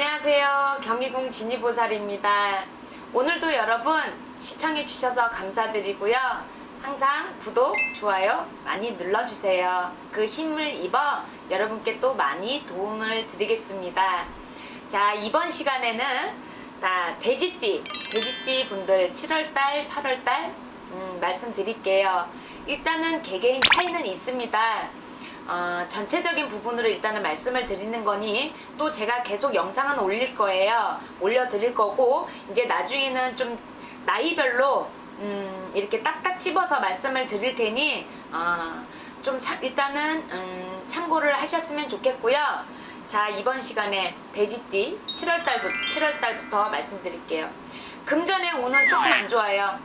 안녕하세요. 경희궁 진이보살입니다. 오늘도 여러분 시청해주셔서 감사드리고요. 항상 구독, 좋아요 많이 눌러주세요. 그 힘을 입어 여러분께 또 많이 도움을 드리겠습니다. 자, 이번 시간에는 나 돼지띠, 돼지띠 분들 7월달, 8월달 음, 말씀드릴게요. 일단은 개개인 차이는 있습니다. 어, 전체적인 부분으로 일단은 말씀을 드리는 거니 또 제가 계속 영상은 올릴 거예요. 올려 드릴 거고 이제 나중에는 좀 나이별로 음, 이렇게 딱딱 집어서 말씀을 드릴 테니 어, 좀 차- 일단은 음, 참고를 하셨으면 좋겠고요. 자 이번 시간에 돼지띠 7월달부터 7월달부터 말씀드릴게요. 금전의 운은 조금 안 좋아요.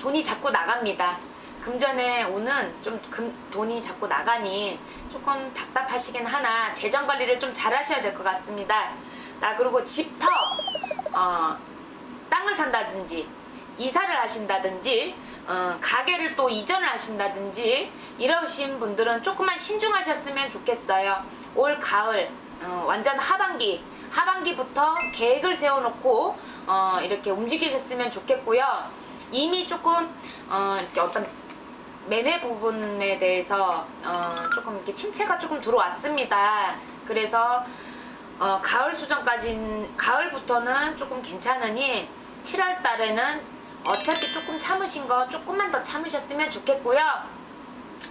돈이 자꾸 나갑니다. 금전의 운은 좀 금, 돈이 자꾸 나가니 조금 답답하시긴 하나 재정 관리를 좀 잘 하셔야 될 것 같습니다. 나 그리고 집터 어, 땅을 산다든지 이사를 하신다든지 어, 가게를 또 이전을 하신다든지 이러신 분들은 조금만 신중하셨으면 좋겠어요. 올 가을 어, 완전 하반기 하반기부터 계획을 세워놓고 어, 이렇게 움직이셨으면 좋겠고요. 이미 조금 어, 이렇게 어떤 매매 부분에 대해서 어, 조금 이렇게 침체가 조금 들어왔습니다. 그래서 어, 가을 수정까지 가을부터는 조금 괜찮으니 7월 달에는 어차피 조금 참으신 거 조금만 더 참으셨으면 좋겠고요.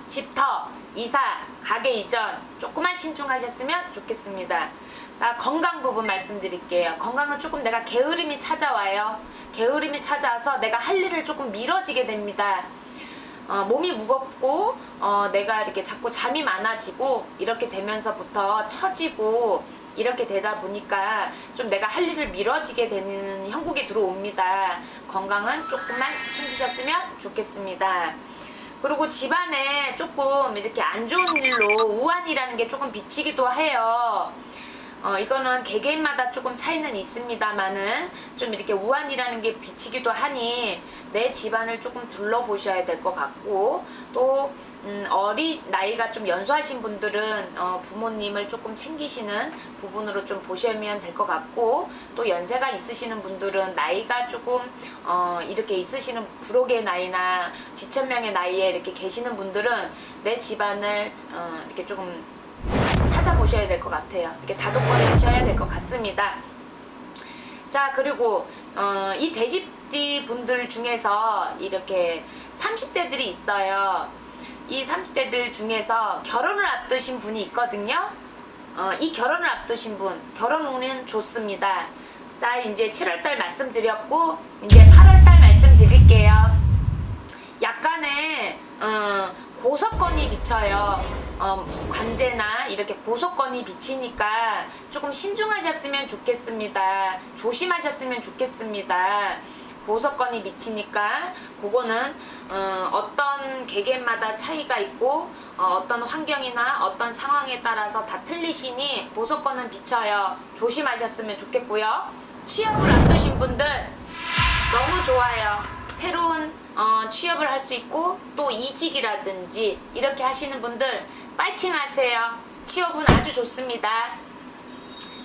집터, 이사, 가게 이전 조금만 신중하셨으면 좋겠습니다. 나 건강 부분 말씀드릴게요. 건강은 조금 내가 게으름이 찾아와요. 게으름이 찾아와서 내가 할 일을 조금 미뤄지게 됩니다. 어, 몸이 무겁고 어, 내가 이렇게 자꾸 잠이 많아지고 이렇게 되면서부터 처지고 이렇게 되다 보니까 좀 내가 할 일을 미뤄지게 되는 형국이 들어옵니다. 건강은 조금만 챙기셨으면 좋겠습니다. 그리고 집안에 조금 이렇게 안 좋은 일로 우환이라는 게 조금 비치기도 해요. 어, 이거는 개개인마다 조금 차이는 있습니다만은 좀 이렇게 우환이라는 게 비치기도 하니 내 집안을 조금 둘러보셔야 될 것 같고 또 음, 어리 나이가 좀 연소하신 분들은 어, 부모님을 조금 챙기시는 부분으로 좀 보시면 될 것 같고 또 연세가 있으시는 분들은 나이가 조금 어, 이렇게 있으시는 불혹의 나이나 지천명의 나이에 이렇게 계시는 분들은 내 집안을 어, 이렇게 조금 찾아보셔야 될 것 같아요. 이렇게 다독거리셔야 될 것 같습니다. 자 그리고 어, 이 돼지띠 분들 중에서 이렇게 30대들이 있어요. 이 30대들 중에서 결혼을 앞두신 분이 있거든요. 어, 이 결혼을 앞두신 분 결혼 운은 좋습니다. 자 이제 7월달 말씀드렸고 이제 8월달 말씀드릴게요. 약간의 어, 고석권이 비쳐요. 어, 관제나 이렇게 고석권이 비치니까 조금 신중하셨으면 좋겠습니다. 조심하셨으면 좋겠습니다. 고석권이 비치니까 그거는 어, 떤 개개인마다 차이가 있고 어, 떤 환경이나 어떤 상황에 따라서 다 틀리시니 고석권은 비쳐요. 조심하셨으면 좋겠고요. 취업을 앞두신 분들 너무 좋아요. 새로운 어, 취업을 할 수 있고 또 이직이라든지 이렇게 하시는 분들 파이팅 하세요. 취업은 아주 좋습니다.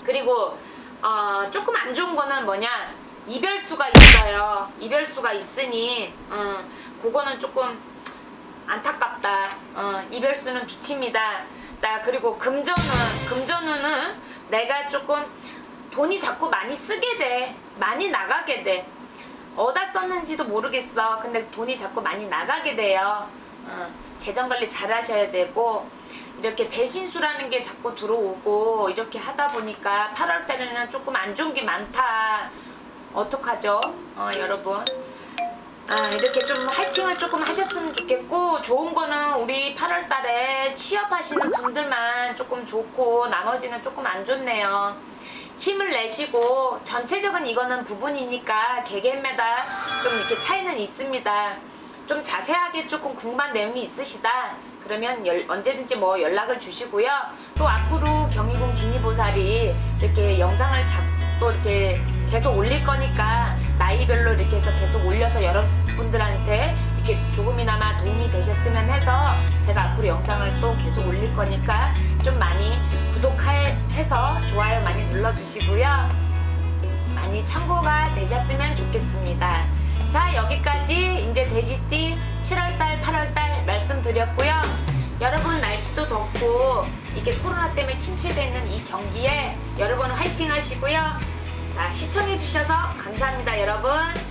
그리고 어, 조금 안 좋은 거는 뭐냐 이별수가 있어요. 이별수가 있으니 어, 그거는 조금 안타깝다. 어, 이별수는 비칩니다. 나 그리고 금전은 금전운은 내가 조금 돈이 자꾸 많이 쓰게 돼. 많이 나가게 돼. 어디다 썼는지도 모르겠어. 근데 돈이 자꾸 많이 나가게 돼요. 어, 재정 관리 잘 하셔야 되고 이렇게 배신수라는 게 자꾸 들어오고 이렇게 하다 보니까 8월 달에는 조금 안 좋은 게 많다. 어떡하죠? 어, 여러분. 아, 이렇게 좀 화이팅을 조금 하셨으면 좋겠고 좋은 거는 우리 8월 달에 취업하시는 분들만 조금 좋고 나머지는 조금 안 좋네요. 힘을 내시고 전체적인 이거는 부분이니까 개개인마다 좀 이렇게 차이는 있습니다. 좀 자세하게 조금 궁금한 내용이 있으시다. 그러면 열- 언제든지 뭐 연락을 주시고요. 또 앞으로 경희궁 진이보살이 이렇게 영상을 자, 또 이렇게 계속 올릴 거니까 나이별로 이렇게 해서 계속 올려서 여러분들한테 이렇게 조금이나마 도움이 되셨으면 해서 제가 앞으로 영상을 또 계속 올릴 거니까 좀 많이 구독해 해서 좋아요 많이 눌러주시고요. 많이 참고가 되셨으면 좋겠습니다. 자, 여기까지 이제 돼지띠 7월달, 8월달 말씀드렸고요. 여러분 날씨도 덥고 이게 코로나 때문에 침체되는 이 경기에 여러분 화이팅 하시고요. 자, 시청해 주셔서 감사합니다, 여러분.